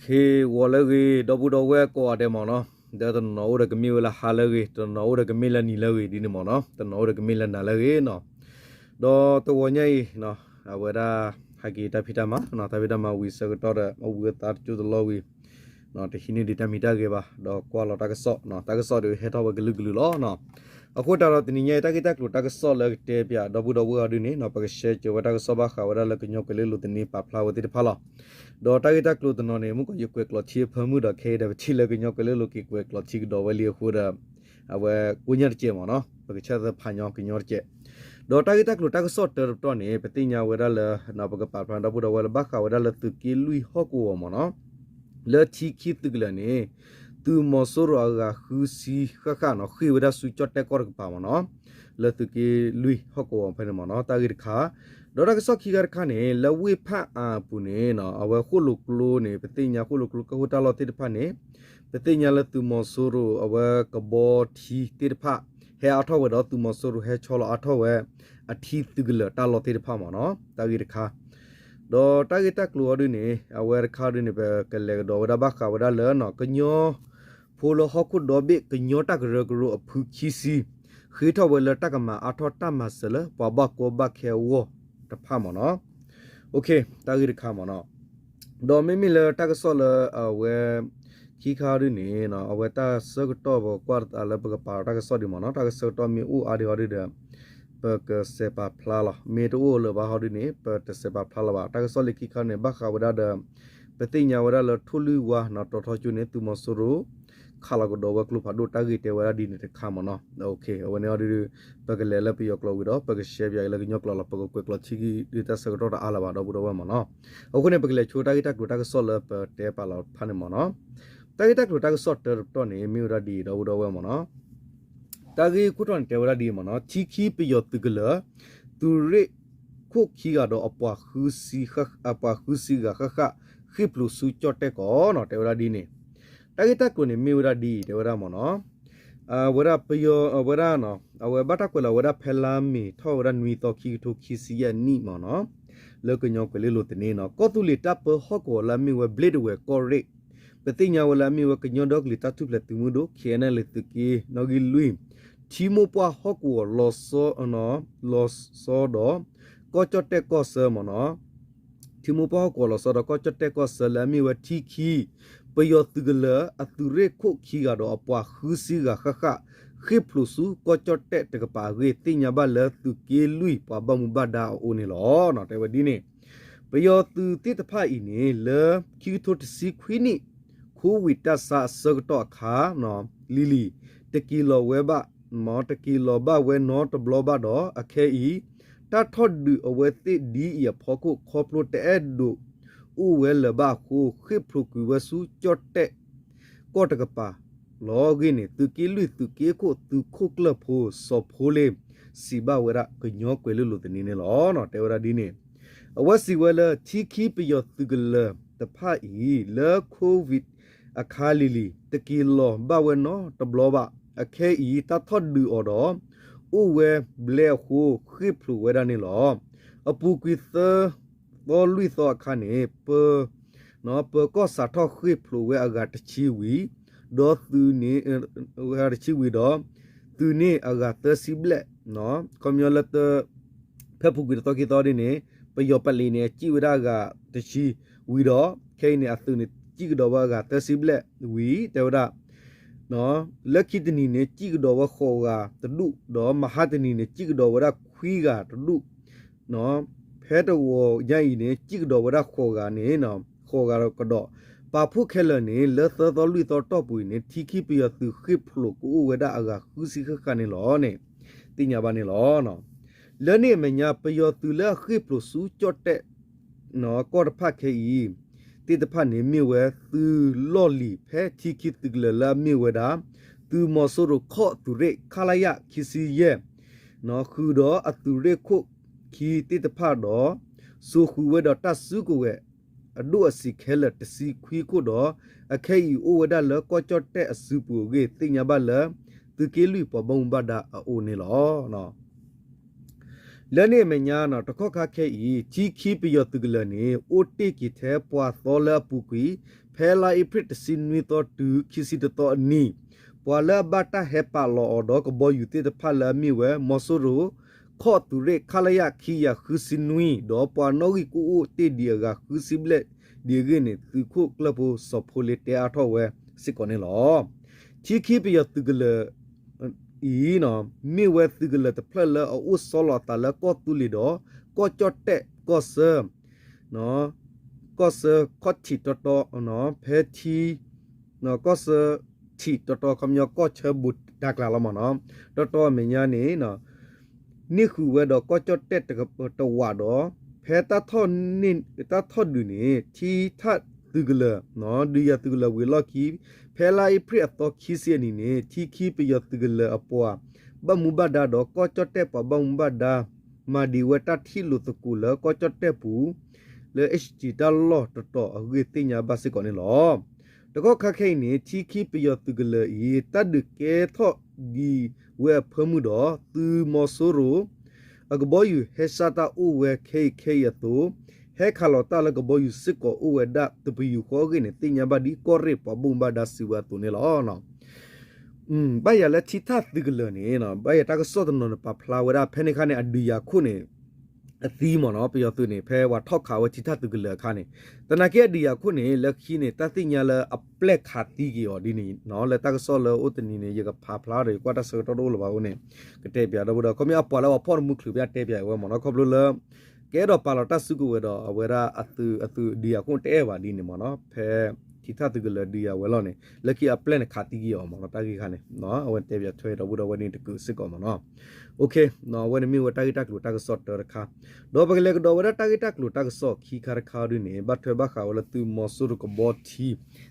เควอลเลกีดอบูดอเวกอเดมอเนาะเดตนอเดกมิวลาฮาเลกีตนอเดกมิลานีเลกีดินมอเนาะตนอเดกมิลานาเลกีเนาะดอตัวใหญ่เนาะအဝဒါဟာဂီတာဖီတာမနော်တာဗီတာမဝီစကတော့အဝတာကျူဒလောဝီနော်တခင်းဒီတမီတာကေပါတော့ကွာလောတာကဆော့နော်တာကဆော့တွေဟဲတော့ဂလူဂလူလောနော်အခုတော့တင်ညတကိတကလူတာကဆော့လေတေပြဒဘူဒဘူအဒူနေနော်ပကရှဲချဝတာကဆော့ဘာခဝရလကညောကလေးလူတင်ပါဖလာဝတိတဖလာ တော့တာကိတကလူတနော်နေမှုကိုယကွက်ကလချီဖမှုတော့ခဲတယ်ချီလကညောကလေးလူကိကွက်ကလချီတော့ဝလီခုရအဝဲကုညတ်ချေမနော်ပကချဲဖာညောကညောချေဒေါ်တာဂီတကလိုတာကဆော့တော်တော်နေပတိညာဝရလနာပကပါပန်ဒဘူဒဝလဘခဝရလသူကီလူဟောကူမနော်လေချီခိတကလနေသူမဆိုရဂါခူစီခခနော်ခိဝရဆူချတ်တက်ကောကပါမနော်လေသူကီလူဟောကူဖနေမနော်တာဂီ တခါဒေါ်တာကဆော့ခိကရခနေလဝိဖအာပူနေနော်အဝခုလုကလိုနေပတိညာခုလုကလိုကဟူတာလောတိတဖနေပတိညာလသူမဆိုရအဝကဘောထီတိတဖဟဲအထောဝတော့သူမဆိုရဟဲချောလအထောဝဲအထီးသူကလတာလော်တေဖာမနော်တာဂီတခါဒေါ်တာဂီတကလောဒနေအဝဲခါဒနေပဲကလေဒေါ်ဝဒဘခါဝဒလဲနော်ကညောဖိုလဟခုဒေါ်ဘေကညောတကရကရအဖူခီစီခေထဝဲလတကမအထောတမဆလပဘကောဘခဲဝ တဖာမနော်โอเคတာဂီတခါမနော်ဒေါ်မီမီလတကဆောလအဝဲခီခါရနေနော်အဝဲတာစကတော့ဘကွာအလဘကပါတကဆောဒီမနော်တကဆောတော့မီဦးအာဒီဟော်ဒီတဲ့ပကစေပါဖလာလာမေတိုလဘာဟောဒီနေပတစေပါဖလာလာဘာတကစောလကိခနေဘခဝဒဒပတိညာဝဒလထူလူဝါနတော်တော်ချူနေသူမဆူရ ခါလာကဒောဝကလူဖာဒိုတာဂီတေဝရဒီနေတခါမနော်โอเคဝနေရဒီပကလေလပယောကလောဝီတော့ပကရှေပြိုင်လကညောကလောပကကွက်ကလချီဂီဒီတဆကတော့အားလာပါတော့ဘူးတော့မနော်အခုနေပကလေချိုတာဂီတက်လူတာကဆောလပတေပါလာဖာနေမနော်တာဂီတက်လူတာကဆော့တော်တော့နေမြူရဒီတော့ဘူးတော့မနော်တာဂီကုတွန်တေဝရဒီမနော်ချီခီပယောတကလသူရိခုခီကတော့အပွားခူစီခအပွားခူစီကခခခိပလူစုချတ်တဲ့ကောနော်တေဝရဒီနေ တာဂီတက်ကိုနေမြူရဒီတေဝရမနော်အဝရပယောဝရနော်အဝဘတာကွလာဝရဖဲလာမီထောရနွီတော့ခီထိုခီစီယနီမနော်လောကညောကလေးလိုတနေနော်ကောတူလီတပ်ဟောကောလာမီဝဘလစ်ဝဲကောရိပတိညာဝလာမီဝကညောဒေါကလီတတုပလက်တူမှုတို့ခေနလေတကီနော်ဂီလူင်းချီမို ပွားဟောကောလောဆောနော်လောဆောတော့ကောချတက်ကောဆမနော်ချီမိုပွားကောလောဆောတော့ကောချတက်ကောဆလာမီဝတီခီပယောတကလအသူရခုခီကတော့အပွားခူးစီကခခခိပလူစုကောချတက်တကပါဝေတင်ညာဘလသူကေလူပဘမဘဒါအိုနေလောနော်တဲဝဒီနေပယောသူတိတဖာဤနေလခီထိုတစီခွီနီခိုဝီတဆာစကတော့ခါနော်လီလီတကီလောဝဲဘမောတကီလောဘဝဲနောတဘလောဘတော့အခဲဤတထော့ဒူအဝဲတိဒီရဖောကုခေါပလိုတဲဒူ ဥဝဲလဘခုခိဖလုကူဝဆူချတ်တဲ့ကောတကပါလောဂိနေသူကီလူသူကေကိုသူခုကလဖိုစောဖိုလေစီဘဝရကညောကွယ်လူလူတနေနေလောနော်တေဝရဒီနေအဝစီဝဲလချီခီပယောသူကလတဖာဤလကိုဗစ်အခါလီလီတကီလောဘဝနောတဘလောဘအခဲဤတထော့ဒူအော်တော့ဥဝဲဘလဲခုခိဖလူဝဲရနေလောအပူကွီသ ဘောလွိသောအခါနေပနော်ပကောစာထော့ခိဖလူဝဲအဂတ်ချီဝီဒေါ်သူနေဝဲရချီဝီတော့သူနေအဂတ်သစီဘလက်နော်ကွန်မြူလတဖက်ဖူကွီတော့ကီတော်ဒီနေပယောပလီနေကြည်ဝရကတချီဝီတော့ခဲနေအသူနေကြည်ကတော့ကသစီဘလက်ဝီတေဝရနော်လက်ခိတနီနေကြည်ကတော့ဝခေါ်ကတလူတော့မဟာတနီနေကြည်ကတော့ဝရခွီးကတလူနော် ဖဲတော်ရိုက်နေကြည်ကတော့ဝရခေါ်ကနေနော်ခေါ်ကတော့ကတော့ပါဖုခဲလနေလက်သတော်လူတော်တော့ပူနေထီခိပြသူခိဖလို့ကိုဝဒအကခူစီခကနေလောနေတင်ညာပါနေလောနော်လဲနေမညာပယောသူလက်ခိဖလို့စူးကြော့တဲ့နော်ကောတဖတ်ခဲဤတိတဖတ်နေမြဝဲသူလော်လီဖဲထီခိတကလလာမြဝဲတာသူမောဆိုရခော့သူရိခလာယခီစီရဲ့နော်ခူတော့အသူရိခု ခီတိတဖတ်တော့စူခူဝဲတော့တတ်စုကိုဝဲအဒုအစီခဲလတစီခွီကိုတော့အခဲဤအိုဝဒလကောချတ်တဲ့အစုပူကေတင်ညာဘလသူကေလူပဘုံဘဒအိုနေလောနော်လဲနေမညာနော်တခော့ခခဲဤချီခီပယောသူကလနေအိုတေကီသေးပွာသောလပူကွီဖဲလာအဖရစ်စင်ဝီတော့တူခီစီတော့အနီပွာလာဘတာဟေပါလောတော့ကဘောယူတဲ့ဖလာမီဝဲမော်ဆိုရူ ข้อตุเรคาลยาคียาคือสินุยดอปานอกิกูโอเตเดียกาคือสิบเลเดียเกเนคือโคกลาโปสอบโพเลเตอาทอเวสิกอเนลอชีคีเปียตุกเลอีนอมีเวตุกเลตเพลเลออุสซอลตาละก็ตุลิดอก็จอดเตก็เซเนาะก็เซก็ฉีตตอเนาะเพทีเนาะก็เซฉีตตอคำยอก็เชบุตรดักลาละมอเนาะตอตอเมญานี่เนาะ นี่คือเวดอก็จดเต็ดกับตัววาดอแพ้ตาทอดนี่ตาทอดดูนี่ที่ถ้าตึกเลยเนาะดูยาตึกเลยเวลาคีแพ้ลายเปรียตอคีเสียนี่นี่ที่คีไปยาตึกเลยอปัวบังมุบาดาดอก็จดเต็ดปะบังมุบาดามาดีเวตาที่หลุดตะกูเลยก็จดเต็ดปูเลยเอชจีตาลอตต่อเอเกติญาบาสิก่อนนี่หรอ တကောခခိနေတီခီပယတဂလဤတဒကေသောဒီဝဲဖမှုတော့သူမောဆိုရိုအကဘောယူဟေဆာတာဥဝဲခေခေယတူဟဲခါလောတာလကဘောယူစစ်ကိုဥဝဒတပယူခေါ်ကိနေတင်ညာဘဒီကောရိပဘုံဘဒါစီဝတုနေလောနော်อืมဘယလက်ချီသတ်ဒီကလနေနော်ဘယတကစောတနော်ပဖလာဝရဖဲနေခါနေအဒီယာခုနေ အသီးမနော်ပြောသူနေဖဲဝါထောက်ခါဝချီသတ်ဒီကလခါနေတနာကေအဒီယာခုနေလက်ခီနေတတိညာလအပလက်ခါတီကီယောဒီနေနော်လက်တကစောလောဥတနီနေရကဖာဖလာတွေကွာတဆောတော်တော်လပါဦးနေကတဲ့ပြတော့တော့ခမရပေါ်လာပေါ်မှုခလူပြတဲ့ပြဝဲမနော်ခဘလို့လကဲတော့ပါလာတဆုကဝဲတော့အဝဲရာအသူအသူဒီယာကွန်တဲပါဒီနေမနော်ဖဲ kita tegala dia welone lucky a plan kha ti gi om no ta gi khane no awen te bya thwe do bu do wedding ku sik om no okay no when mi wa ta gi tak lu ta ga sot tor kha do ba le do wa ta gi tak lu ta ga so khi khar kha ru ne ba thwe ba kha wala tu mo su ru ko bo thi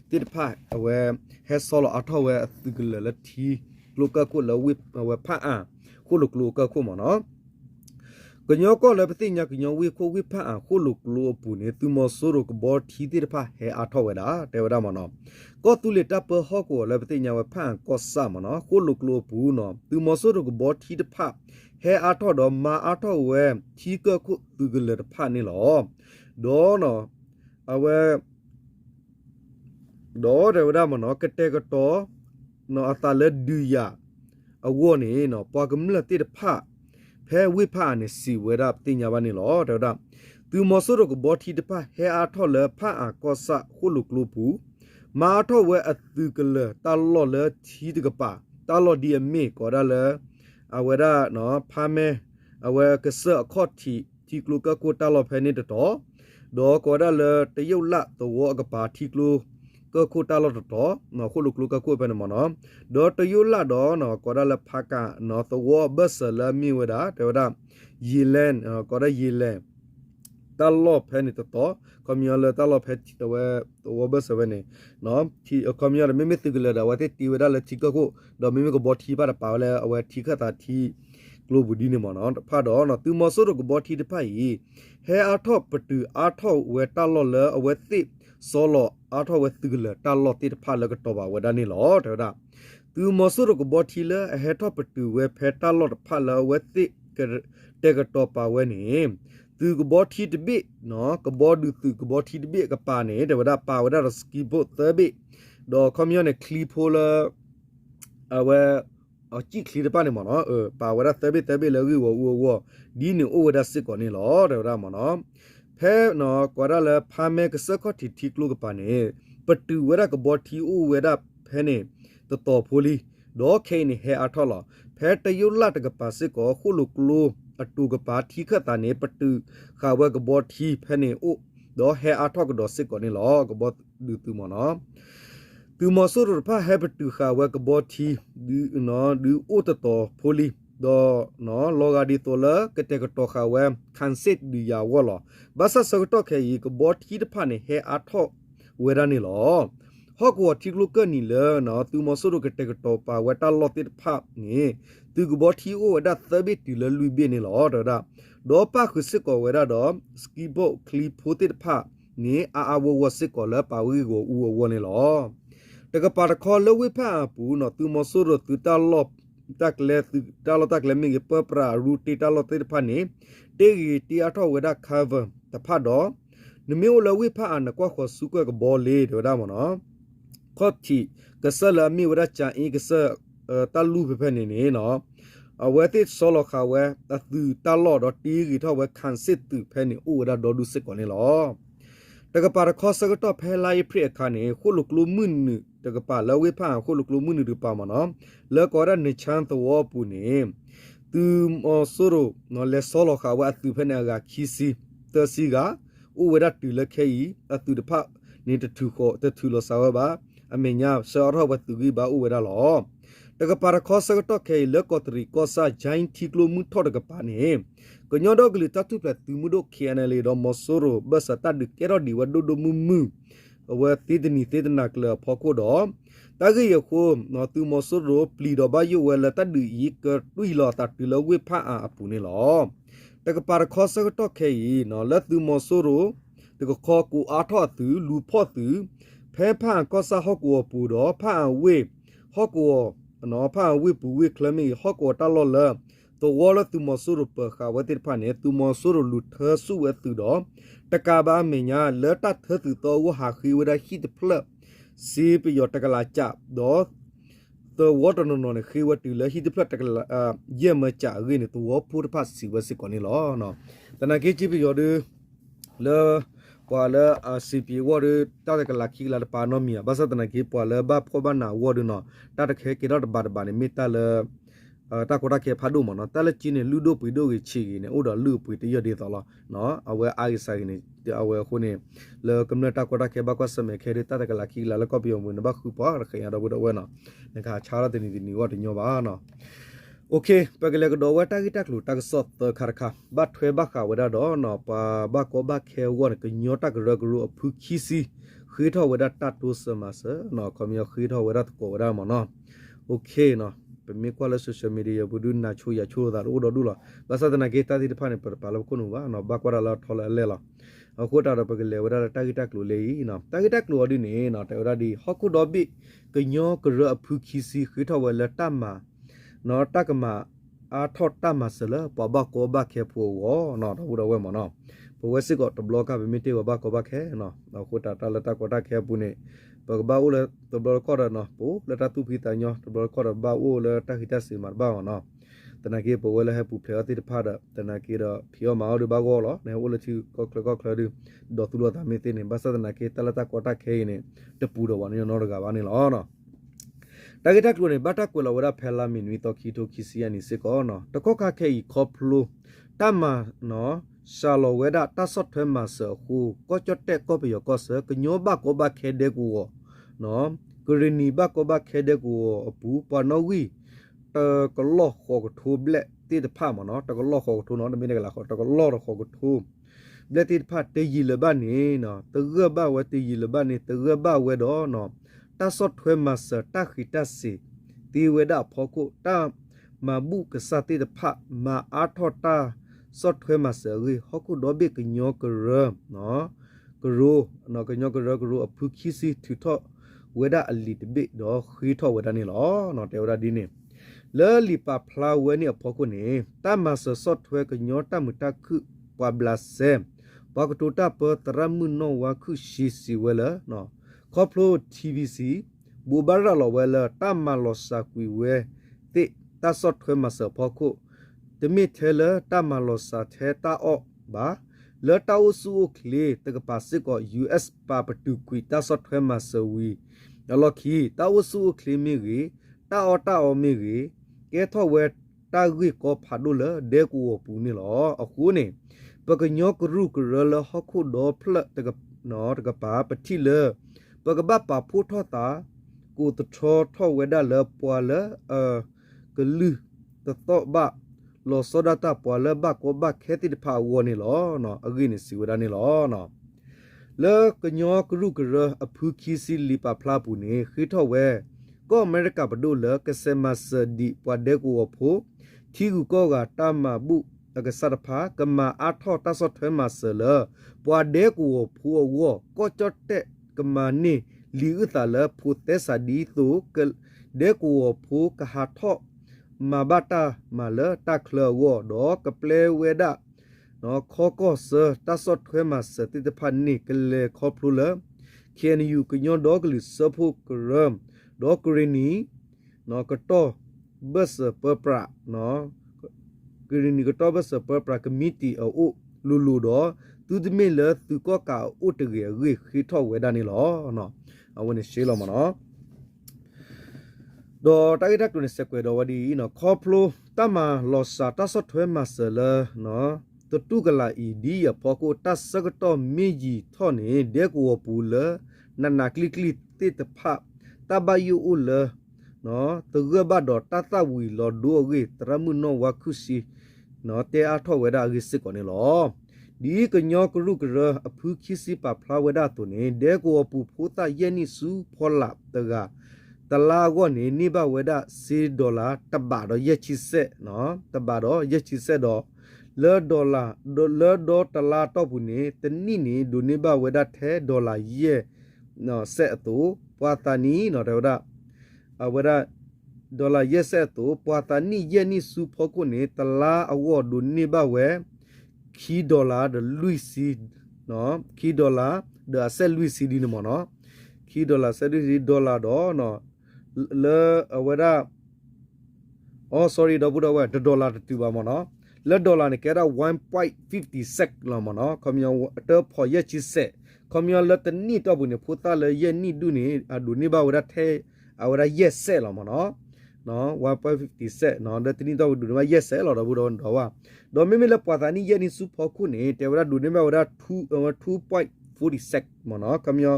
ti pha awe he solo a tho we tegala la thi ကလကကိုလဝိပဝဖာကိုလကလကကိုမနော် ကညောကောလည်းပတိညာကညောဝေခိုဝိဖတ်အာခုလုကလိုပူနေသူမဆိုးရကဘောထီတိတဖဟဲအထောဝဲတာတေဝဒမနောကောတူလက်တပဟောကောလည်းပတိညာဝဖတ်ကောဆာမနောခုလုကလိုပူနောသူမဆိုးရကဘောထီတဖဟဲအထောတော့မာအထောဝဲထီကခုသူကလက်တဖနေလောဒေါ်နောအဝဲဒေါ်တေဝဒမနောကတဲ့ကတော့နော်အတလက်ဒူယာအဝေါ်နေနော်ပွားကမလတိတဖ ဖဲဝိဖာနေစီဝဲရပညာပါနေလောတော်တာသူမဆရကဘောတီတဖဟဲအားထော်လဖာအာကောဆခုလုကလုပူမာထောဝဲအသူကလတလောလချီတကပါတလောဒီအမေကောရလအဝဲရနော်ဖာမဲအဝဲကဆအခော့တီတီကလုကကိုတလောဖဲနေတော့ဒေါ်ကောရလတယုတ်လတောကပါတီကလု ကခုတလောတော့နော်ခုလုကလုကခုပဲနမနော်ဒေါ်တယုလာတော့နော်ကောရလဖကနော်သောဘဆလမီဝဒတေဝဒယီလန်ကောရယီလန်တလောဖဲနေတော့ကမ္ယောလတလောဖဲတဝဲသောဘဆဝနေနော်တီကမ္ယောမမေတကလဒဝတ်တီဝဒလချီကကိုဒေါ်မမေကဘောတီပါပါလဲအဝဲတီခတာတီကလိုဘူးဒီနေမနော်ဖတ်တော့နော်သူမဆိုးရကဘောတီတဖိုင်ဟဲအာထော့ပတူအာထော့ဝဲတလောလအဝဲသိစောလော အာထောဝဲသူကလတာလောတိတဖာလကတော့ပါဝဒနီလောတဲ့ဒါသူမဆူရကဘောတီလအဟက်တော့ပတူဝဲဖဲတာလောတဖာလဝဲတိကတဲ့ကတော့ပါဝဲနေသူကဘောတီတပိနော်ကဘောဒူသူကဘောတီတပိကပါနေတဲ့ဝဒပါဝဒစကီဘတ်သပိဒေါ်ကွန်မြူနတီကလီပိုလာအဝဲအကြည့်ခလီတပါနေမနော်အပါဝဒသပိသပိလောကြီးဝဝဝဒီနေဩဝဒစစ်ကောနေလောတဲ့ဒါမနော် ဖဲနော်ကွာရလဖာမဲကစခတိတီကလုကပါနေပတူဝရကဘောတီဥဝရဖဲနေတတော်ဖိုလီဒေါခဲနေဟဲအထော်လဖဲတယုလတကပါစစ်ကိုခုလုကလုအတူကပါတီခတာနေပတူခါဝကဘောတီဖဲနေဥဒေါဟဲအထော်ကဒေါစစ်ကိုနေလောကဘောဒူတူမနော်သူမဆူရဖာဟဲပတူခါဝကဘောတီဒီနော်ဒီဥတတော်ဖိုလီ do no loga di tola kete ko to kha we khan sit di ya wo lo basa so to khe yi ko bot hi de pha ne he a tho we ra ni lo ho ko thi lu ka ni le no tu mo so ro kete ko to pa we ta lo ti pha ni tu ko bot hi o da sabi ti le lu bi ni lo do da do pa khu sit ko we ra do ski bo kli pho ti pha ni a a wo wo sit ko le pa wi ko u wo ni lo တကပါတခေါ်လဝိဖာပူနော်သူမဆိုရသူတလော့ တက်လေတာလတက်လေမင်းပပရာရူတီတာလတေဖာနေတေဂီတီအထောဝဒခါဗတဖတ်တော့နမေဝလဝိဖာအနကွာခေါ်စုကွက်ကဘောလေးဒေဒါမနော်ခော့တီကဆလာမီဝရချာအင်းကဆတလူဖဖနေနေနော်အဝဲတိဆောလခါဝဲတသူတလော်တော့တီရီထောဝဲခန်စစ်သူဖဲနေဥဝရဒေါ်ဒုစစ်ကောနေလော တကပါရခောစကတော့ဖဲလိုက်ဖရခါနေခုလုကလူမွန်းတကပါလဝိဖာခုလုကလူမွန်းဒီပါမနော်လောကောရနေချန်သောပူနေသူမောဆိုရိုနော်လေဆောလခါဝဲသူဖဲနေကခီစီတစီကဥဝရတူလခဲဤအတူတဖနေတထူခောတထူလောဆာဝပါအမေညာဆောရဝတူကြီးပါဥဝရလော တကပါရခောစကတော့ခဲလကောတရီကောစာဂျိုင်းတီကလိုမှုထော်တကပါနေကညောဒဂလီတတူပလတူမှုဒိုခဲနလေတော့မဆိုရိုဘဆတဒကေရဒီဝဒဒမှုမှုဝတိဒနီတေဒနာကလဖောကိုတော့တကရခိုနော်သူမဆိုရိုပလီတော့ဘယဝဲလတဒီကတွီလောတတူလဝိဖာအပူနေလောတကပါရခောစကတော့ခဲနော်လက်သူမဆိုရိုတကခောကူအားထော့သူလူဖော့သူဖဲဖန်ကောစာဟော့ကိုပူတော့ဖန်ဝေဟော့ကို နော်ဖန်ဝေပူဝေကလမီဟော့ကိုတလောလตัววอลตุมอสุรุปะขาวติพาneตุมอสุรุลุเธอสุเวตุดอตะกาบาเมญาเลตัดเธอตุตอวหาคีวดาฮิตเพลစီပယောတကလာချတော့ตัววอตนนนคีวตุเลฮิตเพลตကလာเยมจารีneตัวพูดภาษีวสิกอนี่ลอเนาะตะนาเกจิปยอดเล ပွာလအစီပီဝရတာတကလာခီလာပါနိုမီဘာသတနကေပွာလဘဖောဘနာဝရနော်တာတခဲကေတော့ဘာဘာနေမီတာလအာတာကိုတာကေဖာဒိုမနော်တာလက်ချင်းနေလူဒိုပီဒိုကြီးချီနေဥတော်လူပီတရဒီတော်လားနော်အဝဲအိုင်ဆိုင်နေအဝဲခုနေလေကမ္နတာကိုတာကေဘကွာစမေခဲရတာတကလာခီလာလကောပီယုံမနဘခုပွာရခေရတော့ဘဒဝဲနော်ငါချာရတဲ့နေဒီနီဝတ်ညောပါနော် โอเคปกเลกดอวตากิตักlu tak sot te kharkha ba thwe ba kha wada do no pa ba ko ba khe won ke nyo tak ro gru aphu khisi khi tho wada ta tu sama sa no khomyo khi tho wada ko wada mo no okay no ပမေကွာလဆိုရှယ်မီဒီယာဘူးဒုနာချိုရချိုတာလို့တော့ဒူလာဘာသာတနာကေတာဒီတဖာနေပပါလောက်ကုနူပါနော်ဘကွာလာထော်လဲလဲလာအခုတာတော့ပကလေဝရတာဂီတက်လိုလေနော်တာဂီတက်လိုအဒီနေနော်တေဝရဒီဟခုဒိုဘီကညောကရအဖူခီစီခိထဝလတမ နော်တကမအာထော့တမဆလပဘကောဘခေဖိုဝနော်တော့ဘူးတော့ဝဲမနော်ဘဝစစ်ကတဘလော့ကဗမီတေဝဘကောဘခေနော်အခုတာတလတကောတာခေပူနေပကဘာဦးလေတဘလကောရနော်ပူလတတူဖီတညောတဘလကောရဘာဦးလေတခိတစီမာဘာနော်တနကေပဝဲလေဟပူဖျာတိတဖာဒတနကေရဖီယောမာဒဘာကောလောနေဦးလေချီကောကလကောကလဒဒေါ်တူလတာမေတင်နေဘသဒနကေတလတကောတာခေနေတပူတော့ဝနေနော်ကဘာနေလောနော် တကတက်လို့နေဘတ်တက်ကွယ်လောဝရဖဲလာမီနွီတော့ခီတိုခီစီယနီစေကောနော်တကောခခဲဤခေါပလူတမနော်ရှာလောဝဲဒတဆော့ထွဲမှာဆခုကောချတ်တက်ကောပယောကောဆကညောဘကောဘခဲတဲ့ကူနော်ဂရနီဘကောဘခဲတဲ့ကူအပူပနောဝီတကလောခေါကထူဘလက်တိတဖမနော်တကလောခေါကထူနော်တမင်းကလာခေါတကလောခေါကထူဘလက်တိတဖတေကြီးလဘနေနော်တရဘဝတေကြီးလဘနေတရဘဝဲတော့နော် တာဆော့ထွဲမဆာတာခိတစီတီဝေဒဖောကုတာမဘုကစတိတဖမအာထောတာဆော့ထွဲမဆာရီဟကုဒိုဘေကညောကရနော်ကရိုနော်ကညောကရကရိုအဖုခိစီသူထဝေဒအလီတဘေတော့ခိထောဝေဒနေလောနော်တေဝဒဒီနေလေလီပါဖလာဝဲနေဖောကုနေတာမဆာဆော့ထွဲကညောတာမတခုပဝဘလာဆေဘကတူတာပတရမှုနောဝခုရှိစီဝဲလာနော် ခေါပလို TVC ဘူဘာရလောဝဲလတမလောစာကွီဝဲတိတဆော့ထွဲမှာဆဖို့ကိုတမိထဲလတမလောစာထဲတာအော့ဘာလတောက်ဆူခလေတကပါစစ်ကို US ပါပတူကွီတာဆော့ထွဲမှာဆဝီလော်ခီတောက်ဆူခလေမီရီတာအော်တာအော်မီရီကဲထောဝဲတာဂီကိုဖာဒိုလဒေကူပူနီလောအခုနေပကညောကရုကရလဟခုဒေါဖလတကနော်တကပါပတိလ ပကဘပါဖူထောတာကိုတထောထောဝဲဒါလပွာလအကလူတတော့ဘလောစောဒတာပွာလဘကိုဘခဲတိတဖာဝနေလောနော်အဂိနေစီဝဒနေလောနော်လေကညောကရုကရအဖူခီစီလီပါဖလာပူနေခိထောဝဲကောအမေရိကဘဒိုလကစမစဒီပွာဒေကိုဖိုထီကူကောကတမบุအကစရဖာကမအာထောတဆော့ထွဲမဆလပွာဒေကိုဖိုဝကောချတ်တဲ့ กมานี่ลีอุตาละพูเตสาดีตูเกเดกัวพูกหาทอมาบาตามาเลตาเคลวอดอกเปลเวดะเนาะขอก็เสตาสดเวมาสติตพันนี่กเลขอพลูเลเคียนอยู่กยอนดอกลิสพูกเริ่มดอกรนีเนาะกตอบสเปปราเนาะกรนีกตอบสเปปรากมิติเอาอุลูลูดอ သူတမေလသူကောကာအိုတရေရေခိထောဝဲဒနီလောနော်အဝင်ရှေးလောမနော်ဒေါ်တိုက်တက်တွင်စကွေတော်ဝဒီနော်ခေါဖလိုတမလောစာတဆော့ထွဲမှာဆလနော်တတုကလာဤဒီယဖောကိုတဆကတော့မေကြီးထောနေဒေကိုပူလနနာကလီကလီတိတဖတဘယူဥလနော်တဂဘဒတတဝီလောဒိုဂေတရမုနောဝခုစီနော်တေအထောဝဲဒါဂိစစ်ကောနေလော ဒီကညောကရုကရအဖူးခီစီပါဖလာဝဲဒါတုန်ဒေကိုပူဖိုတာယဲနိစုဖောလာတကတလာကောနေနိဘဝဲဒါစီဒေါ်လာတဘတော့ယက်ချီဆက်နော်တဘတော့ယက်ချီဆက်တော့လေဒေါ်လာဒေါ်လေဒေါ်တလာတော့ဘူးနေတနိနေဒုနိဘဝဲဒါထဲဒေါ်လာယေနော်ဆက်အတူပွာတာနီနော်ဒေါ်ဒါအဝဲဒါဒေါ်လာရက်ဆက်တူပွာတာနီယဲနိစုဖောကုနေတလာအဝဒုနိဘဝဲ ခီဒေါ်လာဒလူစီနော်ခီဒေါ်လာဒဆက်လူစီဒီနမနော်ခီဒေါ်လာဆက်လူစီဒေါ်လာတော့နော်လေအဝဲဒါအော် sorry တော့ဘူးတော့ဝဲဒေါ်လာတူပါမနော်လက်ဒေါ်လာနဲ့ကဲတော့1.50 sec လောမနော်ကွန်မြူတော့ဖော်ရက်ချစ်ဆက်ကွန်မြူလက်တနီတော့ဘူးနေဖူတာလေရဲ့နီဒူနေအဒူနေပါဝရထဲအဝရရက်ဆက်လောမနော် နော်1.50 set နော်လက်တနီတော့ဒူနေပါရက်ဆက်လောတော့ဘူးတော့တော့ဝါတော့မိမိလက်ပွားတာနီရဲ့နီစုဖော်ခုနေတေဝရဒူနေပါဝရ2 2.40 sec မနော်ကွန်မြူ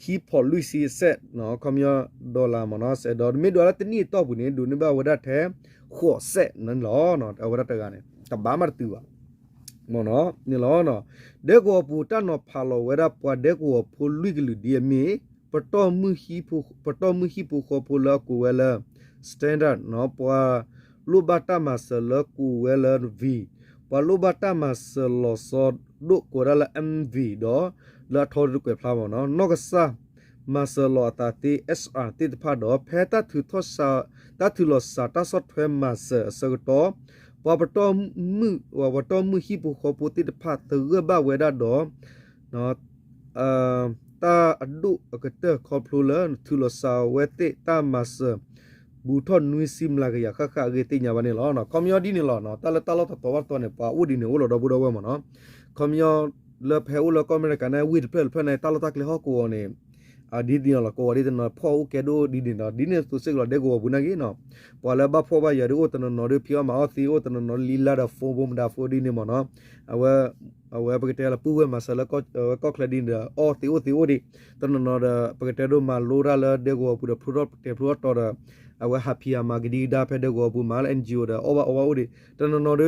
key policy set နော်ကွန်မြူဒေါ်လာမနော်ဆက်တော့မိဒေါ်လာတနီတော့ဘူးနေဒူနေပါဝရထဲခေါ်ဆက်နန်လောနော်အဝရတကနေတဘာမတူပါမောနော်နီလောနော်ဒေကိုပူတနော်ဖာလောဝရပွားဒေကိုဖူလူကလူဒီမီပတော်မှုဟီဖူပတော်မှုဟီဖူခေါ်ပူလာကူဝဲလာ standard နော်ပွားလူဘတာမဆလကူဝဲလာ v ပွားလူဘတာမဆလောစောဒုကိုရလာ mv တော့လာထော်ရုကွေဖလာမောနော်နော့ကဆာမဆလောတာတီ SR တိတဖတော့ဖဲတာသူထောဆာတာသူလောစာတာဆော့ထွဲမဆဆကတော့ပပတော်မှုဝဝတော်မှုဟိပခပတိတဖတ်သူဘဝဲဒါတော့နော်အာတာအဒုအကတခေါပလူလန်သူလောစာဝဲတိတာမဆ ဘူထွန်နွီစိမလာကရခခရေတိညာဘနေလောနော်ကွန်မြူဒီနေလောနော်တလတလတတော်တော်နေပါဥဒီနေဝလောတော့ဘူးတော့ဝဲမနော်ကွန်မြူလဖဲဦးလောကွန်မြူကနေဝိဒဖဲဖဲနေတလတကလေဟောကိုနေအဒီဒီနော်ကိုရီတနော်ဖောကဲဒိုဒီဒီနော်ဒီနေသူစစ်လောဒေကိုဘူးနကြီးနော်ပေါ်လာဘဖောဘရရိုတနော်နော်ရဖီမာအသီအိုတနော်နော်လီလာဒဖိုဘုံဒါဖိုဒီနေမနော်အဝဲအဝဲပကတဲလာပူဝဲမဆလကောကောကလဒီနအော်သီအိုသီအိုဒီတနော်နော်ပကတဲဒိုမာလိုရာလာဒေကိုပူဒဖရတ်တေဖရတ်တော် အဝဲဟာဖီယာမာဂဒီဒါဖဲဒေကိုပူမာလအန်ဂျီအိုဒါအော်ဘာအော်ဘာအိုဒီတနော်နော်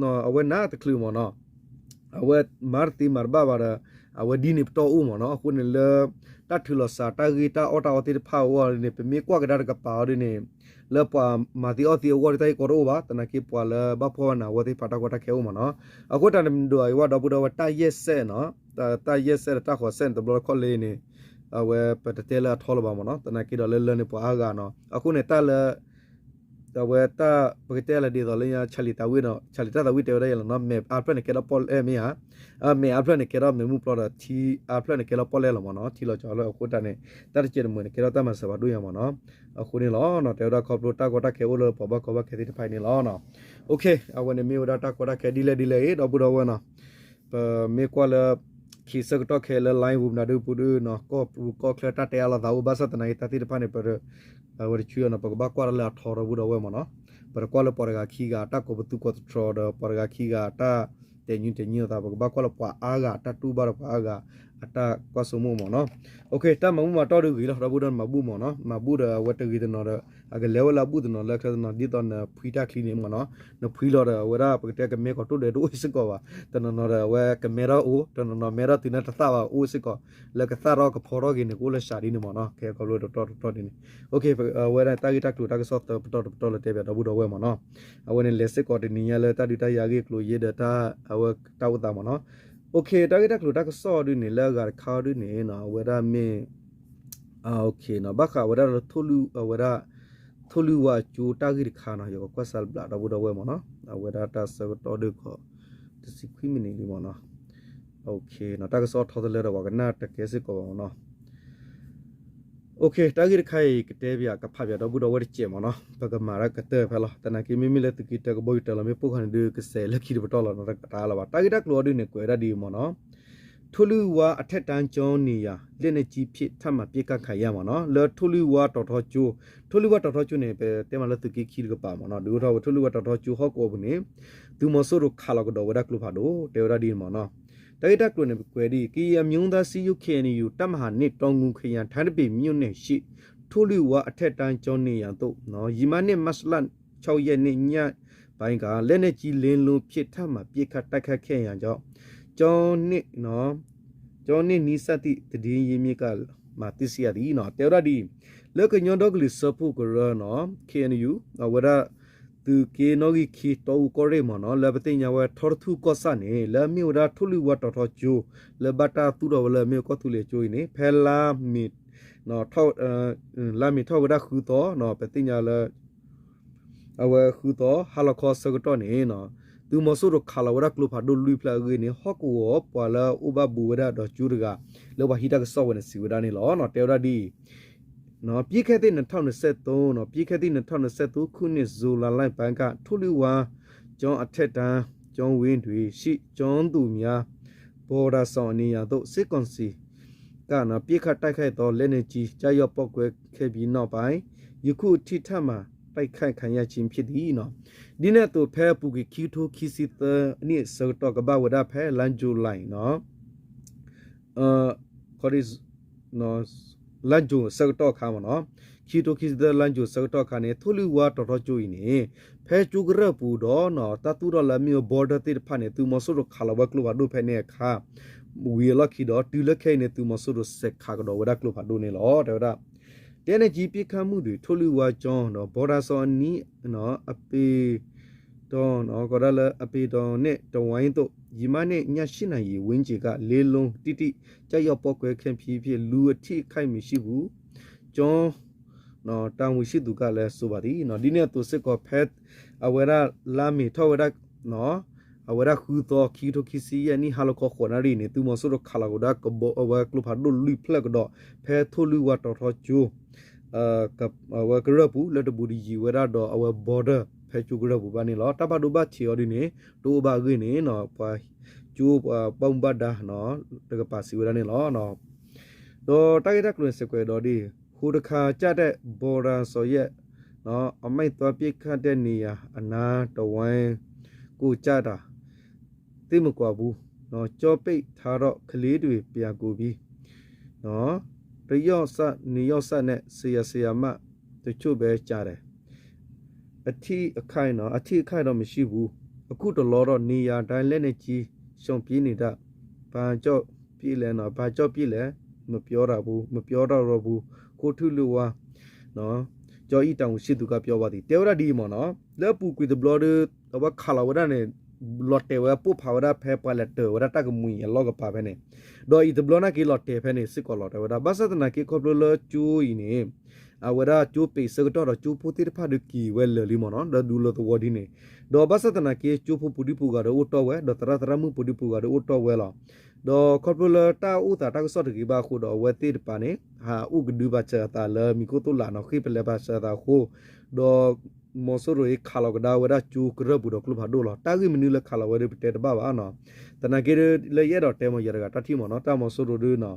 နော်အဝဲနာတကလူမနော်အဝဲမာတီမာဘာဘာအဝဲဒီနေပတော်ဦးမနော်အခုနေလေတတ်ထူလစာတာဂီတာအော်တာအော်တီဖာဝါနေပမေကွာကဒါကပါရနေလေပွာမာတီအော်တီဝါတိုင်ကိုရောဘာတနကိပွာလဘဖောနာဝတိဖတာကိုတာခဲဦးမနော်အခုတန်ဒိုအိုဝါဒဘူဒဝတာရက်ဆဲနော်တာရက်ဆဲတာခေါ်ဆန်တဘလခေါ်လေးနေအ ဝဲပတတဲလာထောလပါမနော်တနကိတော့လဲလဲနေပွာအာကနော်အခုနေတာလဲတဝဲတာပကတဲလာဒီတော့လေချလီတာဝိနော်ချလီတာဝိတဲရရနော်မေအပရနေကေတော့ပေါ်အဲမီဟာအမေအပရနေကေတော့မေမှုပလော်တာချီအပရနေကေတော့ပေါ်လဲလမနော်ချီလောကျော်လောအခုတနေတတ်ချေမွေကေတော့တမဆဘာတို့ရမနော်အခုနေလောနော်တဲတော့ခေါပလိုတာကောတာကေဝလောပဘကောဘကေတိဖိုင်နေလောနော်โอเคအဝနေမေဝဒတာကောတာကေဒီလေဒီလေတော့ဘူးတော့ဝနော်ပမေကွာလ ခီစကတော့ခဲလလိုင်းဝူနာဒူပူဒူနော်ကောပူကောကလတာတဲလာဒါဝဘဆတ်နိုင်တတိတဖာနေပရဝရချူနပကဘကွာလာထော်ရဘူးတော့ဝဲမနော်ပရကွာလပေါ်ကခီကတာကိုဘတူကိုထရော်ဒပရကခီကတာတေညွတေညွတာပကဘကွာလပွာအာဂတာတူဘာပွာအာဂအတာကွာဆုမမနော်โอเคတမမတော်ရူကြီးလောဘူးတော့မဘူးမနော်မဘူးတော့ဝတ်တကြီးတဲ့နော် အကလေဝလာဘူးတဲ့နော်လက်ခနော်ဒီတော့ဖီတာကလီနေမနော်နဖီလော်ဝရပကတဲ့ကမေကတုတဲ့ဒိုစကောပါတနော်နော်ဝဲကမေရာအိုတနော်နော်မေရာတင်တသပါအိုစကောလက်ကသရောကဖော်ရောကင်းကိုလရှာဒီနေမနော်ခဲကလို့တော့တော့တော့ဒီနေโอเคဝဲတာတာဂီတက်တူတာကဆော့တော့တော့တော့လက်တဲ့ပြတော့ဘူးတော့ဝဲမနော်အဝဲနေလက်စကောတင်နီရလက်တာဒီတာယာကြီးကလို့ရေဒတာအဝဲတောက်တာမနော်โอเคတာဂီတက်ကလို့တက်ဆော့ဒီနေလက်ကာခါဒီနေနော်ဝဲတာမင်းအာโอเคနော်ဘခဝဲတာထူလူဝဲတာ ထူလူဝါကျူတာဂီခါနော်ယောကွက်ဆယ်ဘလာတော့ဘူးတော့ဝဲမနော်ဝဲတာတာဆတော်ဒုခောတ တစီခွိမနေလီမောနော်โอเคနော်တာကစောထော်တယ်တော့ကနာတကယ်စစ်ကောနော်โอเคတာဂိခိုင်ကတဲ့ဗျာကဖဗျာတော့ဘူးတော့ဝတ်ချေမနော်ပကမာရကတဲ့ဖဲလားတနကီမီမီလက်တကီတကဘိုတလမေပုခန်ဒီကဆဲလက်ခီဘတော်လာနော်တာလာပါတာဂိတကလောဒီနေကွယ်ရဒီမနော် ထူလူဝါအထက်တန်းကျောင်းနေရလက်နေကြီးဖြစ်ထပ်မပြေကခိုင်ရမှာနော်လောထူလူဝါတော်တော်ကျိုးထူလူဝါတော်တော်ကျိုးနေပဲတဲမလက်တကီခီကပါမနော်ဒူတော်ထူလူဝါတော်တော်ကျိုးဟော့ကောဘူးနေသူမဆိုးတို့ခါလောက်တော့ဝဒကလူဖာတို့တေရဒီမနော်တိုင်တက်ကွနေကွယ်ဒီကီယမြုံသားစီယုခေနီယူတမဟာနစ်တောင်ငုခရန်ထိုင်းပိမြုံနေရှိထိုလူဝအထက်တန်းကျောင်းနေရတော့နော်ယီမနစ်မစလန်6ရက်နေ့ညဘိုင်းကလက်နဲ့ကြီးလင်းလုံးဖြစ်ထမှပြစ်ခတ်တိုက်ခတ်ခဲ့ရန်ကြောင့် ကျောင်းနစ်နော်ကျောင်းနစ်နီးစတိတည်င်းရင်းမြစ်ကမာတစ္စရဒီနော်တေရဒီလက်ကညောတော့ကလစဖုကရနော် KNU ဝရသူကေနောဂီခီတောကိုရဲမနော်လဘတိညာဝထော်ထုကောဆာနေလမြေရာထုလူဝတော်တော်ကျိုလဘတာသူတော်လမြေကောသူလေကျိုနေဖဲလာမီနော်ထောက်လာမီထောက်ဝဒခူတော်နော်ပတိညာလအဝခူတော်ဟာလကောဆကတော့နေနော် သူမဆိုးတော့ခလာဝရကလူဖာဒိုလူဖလာဂေနေဟော့ကောပွာလာဥဘဘူဝဒတော့ကျူရကလောဘဟီတာကဆောဝနေစီဝဒနေလောနော်တေရဒီနော်ပြည့်ခဲ့တဲ့2023နော်ပြည့်ခဲ့တဲ့2023ခုနှစ်ဇူလိုင်လိုက်ပန်းကထူလူဝါကျောင်းအထက်တန်းကျောင်းဝင်းတွေရှိကျောင်းသူများဘော်ဒါဆောင်အနေရသို့စစ်ကွန်စီကနော်ပြည့်ခတ်တိုက်ခိုက်သောလက်နေကြီးကြာရော့ပောက်ကွဲခဲ့ပြီးနောက်ပိုင်းယခုထိထမှ တိုက်ခိုက်ခံရခြင်းဖြစ်သည်နော်ဒီနေ့တော့ဖဲပူကီခီထိုခီစီတအနည်းစောတော့ကဘာဝဒဖဲလန်ဂျူလိုင်းနော်အာခေါ်ဒီနော်လန်ဂျူစောတော့ခါမနော်ခီတိုခီစီတလန်ဂျူစောတော့ခါနေထူလူဝါတော်တော်ကျူနေဖဲကျူကရပူတော့နော်တတူတော့လမျိုးဘော်ဒါတိဖာနေသူမဆိုတော့ခါလဘကလူဝါဒုဖဲနေခါဝီလခီတော့တူလခဲနေသူမဆိုတော့စက်ခါကတော့ဝဒကလူဖာဒုနေလောတဲ့ဒါ တဲနေကြီးပြခမှုတွေထိုလူဝါကျောင်းတော့ဘော်ဒါစောနီနော်အပေတော့နော်ကောရလအပေတော်နဲ့တဝိုင်းတို့ရီမနဲ့ညရှိနိုင်ရီဝင်းကြီးကလေးလုံးတိတိကြောက်ရောက်ပေါက်ကွဲခင်ဖြည်းဖြည်းလူအထိခိုက်မရှိဘူးကျောင်းနော်တောင်ဝရှိသူကလည်းဆိုပါသည်နော်ဒီနေ့သူစစ်ကောဖက်အဝရလာမီထောဝရနော် အဝရခူတော့ခီတိုခီစီယနီဟာလကောခေါနာရီနေသူမဆိုတော့ခလာကိုဒါကဘောအဝကလဖာဒူလီဖလက်တော့ဖဲထိုလူဝတ်တော်တော်ကျိုးအာကဝကရပူလက်တဘူဒီဂျီဝရတော့အဝဘော်ဒါဖဲချူကရပူပါနေလောတပတ်ဒူဘချီယောဒီနေတိုဘာဂိနေနော်ပါကျိုးပုံဘတ်ဒါနော်တကပါစီဝရနေလောနော်တော့တိုက်ရကလွန်စကွဲတော့ဒီဟိုတခါကြတဲ့ဘော်ဒါဆိုရက်နော်အမိတ်သွားပြစ်ခတ်တဲ့နေရာအနာတဝိုင်းကိုကြတာ သိမကွာဘူးနော်ကြောပိတ်ထားတော့ကလေးတွေပြကူပြီးနော်တရော့ဆနေရော့ဆနဲ့ဆေရဆေရမတချို့ပဲကြားတယ်အထီးအခိုင်တော့အထီးအခိုင်တော့မရှိဘူးအခုတလောတော့နေရာတိုင်းလက်နဲ့ကြီးရှုံပြေးနေတာဘာကြော့ပြေးလဲတော့ဘာကြော့ပြေးလဲမပြောတာဘူးမပြောတော့တော့ဘူးကိုထုလူဝါနော်ကြော်ဤတောင်ရှိသူကပြောပါသည်တေဝရဒီမော်နော်လဲပူကွေဒဘလော်ဒအဝခလာဝဒနဲ့ လော်တေဝပူဖာဝဒဖဲပါလက်တေဝဒတကမူရလောကပါပဲနဲ့ဒေါ်ဤဒဘလောနာကီလော်တေဖဲနဲ့စစ်ကောလော်တေဝဒဘသတနာကီကောဘလောချူဤနေအဝဒချူပေစကတော့ချူပူတိဖာဒကီဝဲလလီမနော်ဒဒူလောတဝဒီနေဒေါ်ဘသတနာကီချူပူပူဒီပူကတော့ဥတော်ဝဲဒေါ်တရတရမှုပူဒီပူကတော့ဥတော်ဝဲလောဒေါ်ကော် ပိုလာတာဥတာတာကစော့တကီဘာခုတော့ဝဲတိတပါနေဟာဥကဒူဘချာတာလမီကိုတူလာနော်ခိပလေဘာစာတာခုဒေါ်မောဆိုရိုခါလောကဒါဝဒချူကရဘူးတော့ကလဘာဒိုလာတာဂီမနီလခါလောဝဒပတေတဘာဘာနော်တနာကေလေရတော့တဲမရကတတိမောနော်တာမောဆိုရိုဒနော်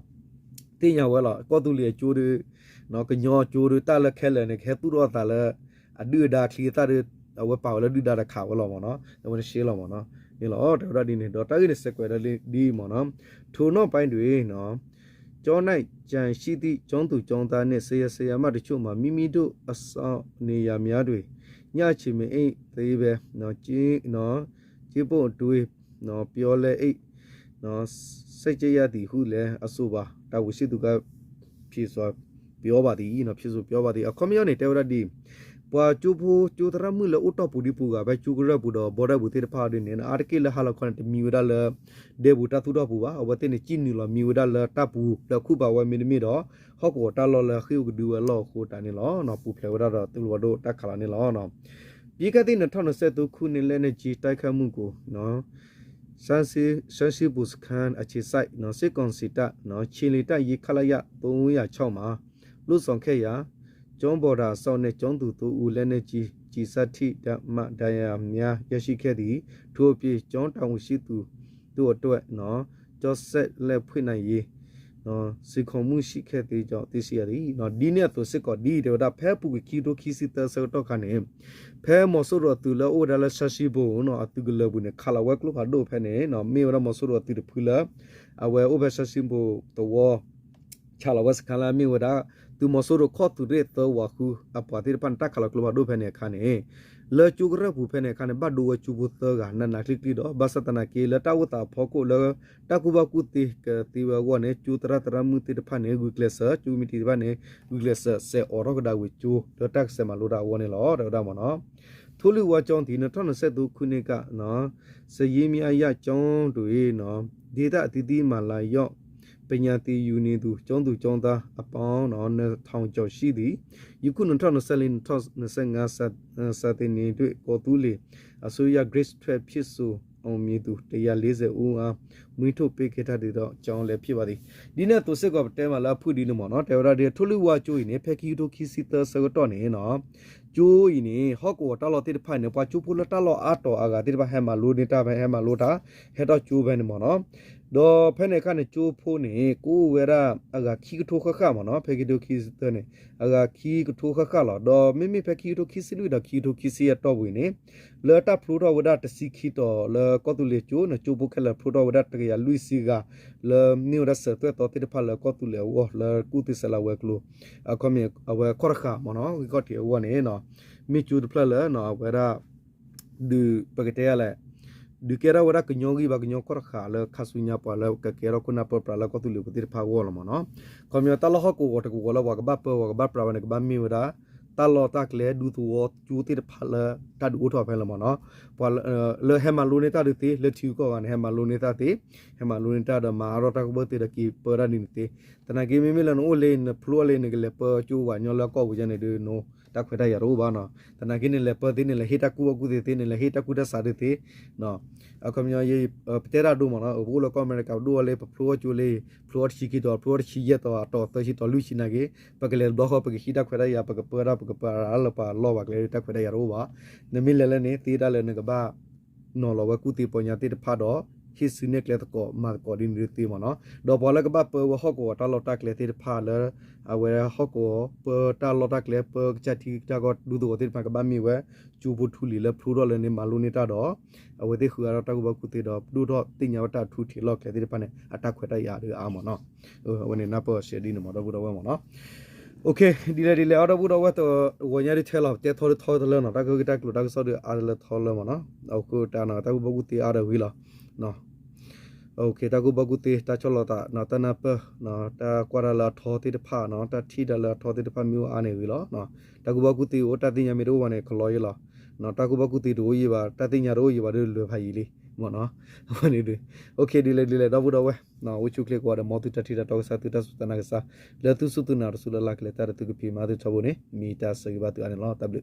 တင်ညာဝဲလာကောတူလီကျိုးတွေနော်ကညောကျိုးတွေတာလက်ခဲလဲနေခဲသူတော့တာလဲအဒူဒါခလီတာတွေဝဲပါဝဲဒူဒါတခါဝဲလောမောနော်ဒါဝဲရှေးလောမောနော်ဒီလောဒေါ်ဒါဒီနေဒေါ်တာဂီစကွယ်ဒီမောနော်ထိုနောက်ပိုင်းတွေနော်ကျောင်း၌ကြံရှိသည့်ကျောင်းသူကျောင်းသားနှင့်ဆေးရဆေးရမတချို့မှာမိမိတို့အဆောင်နေရာများတွင် ညချီမအိတ်သေးပဲနော်ကြီးနော်ကြီးဖို့တွေးနော်ပြောလဲအိတ်နော်စိတ်ကြရသည်ဟုလဲအဆိုပါတာဝရှိသူကဖြည့်စွာပြောပါသည်နော်ဖြည့်စွာပြောပါသည်အခွန်မြောင်းနေတဲဝရဒီ ပွာကျူဖူကျူတရမှုလအတော့ပူဒီပူကပဲကျူကရပူတော့ဘော်ဒဘူတိတဖာဒင်းနေအာတကိလဟာလခွန်တမီဝဒလဒေဘူတသူတော့ပူပါအဝတိနေချိနီလမီဝဒလတပူလခုပါဝမီနမီတော့ဟော့ကောတလောလခိဝဒူလောခိုတာနေလောနော်ပူဖလေဝဒတော့သူလဝဒတက်ခလာနေလောနော်ပြီးခဲ့တဲ့2023ခုနှစ်လဲနဲ့ကြီးတိုက်ခတ်မှုကိုနော်စန်စီစန်စီဘူစခန်အခြေဆိုင်နော်စစ်ကွန်စီတာနော်ချီလီတာရေခလရ306မှာလူဆောင်ခဲ့ရာ ကျောင်းဘော်ဒါစောင်းနဲ့ကျောင်းသူတို့ဦးလက်နဲ့ကြီးကြည်စတ်ထိဓမ္မဒယများရရှိခဲ့သည်ထို့အပြင်ကျောင်းတောင်ရှိသူတို့အတွက်နော်ကျော်ဆက်လက်ဖွင့်နိုင်ရေးနော်စီခုံမှုရှိခဲ့တဲ့ကြောင့်သိရှိရသည်နော်ဒီနေ့သူစစ်ကောဒီဒေဝတာဖဲပူကီတိုခီစီတဆောတော့ခနဲ့ဖဲမဆိုရတူလောအိုဒါလဆရှိဘိုနော်အတူကလဘူးနဲ့ခလာဝက်ကလဖာဒိုဖဲနဲ့နော်မေဝရမဆိုရတူဖူလာအဝဲအိုဘဆရှိဘိုတော့ချလာဝစခလာမေဝဒါ သူမဆိုရခေါ်တူရဲတော့ဝခုအပတိပန်တက်ခလာကလဖာဒိုဖဲနဲ့ခနဲ့လေကျူကရပူဖဲနဲ့ခနဲ့ဘတ်ဒိုဝချူဘသကနနာကလစ်လီတော့ဘဆတနာကေလတာဝတာဖောကိုလတကူဘကုတိကတိဝဝနဲ့ကျူတရတရမှုတိတဖာနဲ့ဂူကလဆာကျူမီတီဘာနဲ့ဂူကလဆာဆေအော်ရကဒါဝချူဒတက်ဆမလိုတာဝနဲ့လောတော့မနော်ထိုလူဝါကြောင့်ဒီ2022ခုနှစ်ကနော်စရေးမြအရကျောင်းတွေနော်ဒေတာအတီးတီးမှာလာရော့ ပညာတီယူနေသူကျောင်းသူကျောင်းသားအပေါင်းနော်ထောင်ကျော်ရှိသည်ယခု2024-2025စစတင်နေတွေ့ကိုတူးလီအစိုးရ Grace 12ဖြစ်ဆိုအောင်မြင်သူ140ဦးအားမွေးထုတ်ပေးခဲ့တဲ့တော့အကြောင်းလည်းဖြစ်ပါသည်ဒီနေ့သူစစ်ကတဲမှာလာဖုဒီနမောနော်တေဝရဒီထူလူဝါကျိုးနေဖက်ကီတိုခီစီတဆကတော့နေနော်ကျိုးဤနေဟော့ကိုတလောတိတဖိုင်နေပွားကျူပူလတလောအတော်အာဂတိတဖဟဲမှာလိုနေတာပဲဟဲမှာလိုတာဟဲတော့ကျိုးပဲနေမောနော် ဒေါ်ဖဲနေခနဲ့ကျိုးဖိုးနေကိုဝဲရအဂါခီကထိုခခမနော်ဖဲကီတိုခီစတနေအဂါခီကထိုခခလောဒေါ်မိမိဖဲကီတိုခီစီလူဒခီတိုခီစီရတော့ဝင်နေလော်တာဖလူတော်ဝဒတစီခီတော်လောကောတူလေကျိုးနကျိုးပုခက်လဖလူတော်ဝဒတကရလူစီကလောနီရဆတ်တော့တိတဖလောကောတူလေဝလောကူတိဆလာဝဲကလိုအကမေအဝဲခေါရခမနော်ဝီကောတီဝနေနော်မိချူဒဖလနော်ဝဲရဒူပကတဲ့လဲ du kera wara knyogi ba knyo kor kha le khasunya pa le ka kera kuna pa pra la ko tu le putir pha wo lo mo no ko myo ta lo ho ko wo ta ko lo wa ka ba pa wa ka ba pra wa ne ka ba mi wa da ta lo ta kle du tu wo chu ti pha le ta du tho phe lo mo no pa le he ma lu ne ta du ti le thiu ko ga ne he ma lu ne ta ti he ma lu ne ta da ma ro ta ko ba ti da ki pa ra ni ti ta na ki mi mi le no le ne flu le ne ke le pa chu wa nyo la ko bu je ne du no တခွေတရရောဘာနော်တနကိနေလေပတိနေလေဟိတကူကူတေတေနေလေဟိတကူတစာတေတေနော်အခမယောယေပတေရာဒူမနော်ဘူလကမရကဒူလေပဖလိုချူလေဖလိုချီကီတော်ဖလိုချီရတော့တော့တရှိတော်လူရှိနာကေပကလေဘောခပကဟိတခွေတရပကပရာပကပရာလပါလောဘကလေတခွေတရရောဘာနမီလေလေနေတေတာလေနေကဘာနော်လောဝကူတီပညာတေတဖတ်တော့ his senior klet ko ma ko din riti mo no do bola ka ba pe wo ho ko ta lo ta kle ti pha le a we ho ko pe ta lo ta kle pe cha thi ta ko du do ti pha ka ba mi we chu bu thu li le phru ro le ni ma lu ni ta do a we ti khu ra ta ko ba ku ti do du do ti nya ta thu thi lo kle ti pha ne a ta khwe ta ya de a mo no o we ni na po she di no mo do bu do we mo no โอเคဒီလေဒီလေအော်တော့ဘူးတော့ဝတ်တော့ဝညာရီထဲလောက်တဲထော်ထော်တယ်လို့နော်တကူကတကူတကူဆောက်တယ်အားလည်းထော်လို့မနော်အခုတာနော်တကူဘကူတီအားရဝီလားနော် โอเคตากูบกุติตาชลตานะตนะเปนะตากวาลาทอติตพานะตาทีดลาทอติตพามิวอาနေပြီလောနော်တကူဘကုတိကိုတတိညာမီတို့ဝနဲ့ခလော်ရလောနော်တကူဘကုတိတို့ရေးပါတတိညာတို့ရေးပါတို့လွယ်ဖာကြီးလေးမော်နော်ဟိုနေတွေโอเคဒီလေဒီလေတော့ဘူးတော့ဝဲနော်ဝချူကလစ်ကွာတော့မောတူတတိတတော့စာတူတစတနာကစားလေသူစုတူနာရဆူလလာကလေတာတူကပီမာတူချဘုန်မီတာစကိဘတူအနေလောတဘလ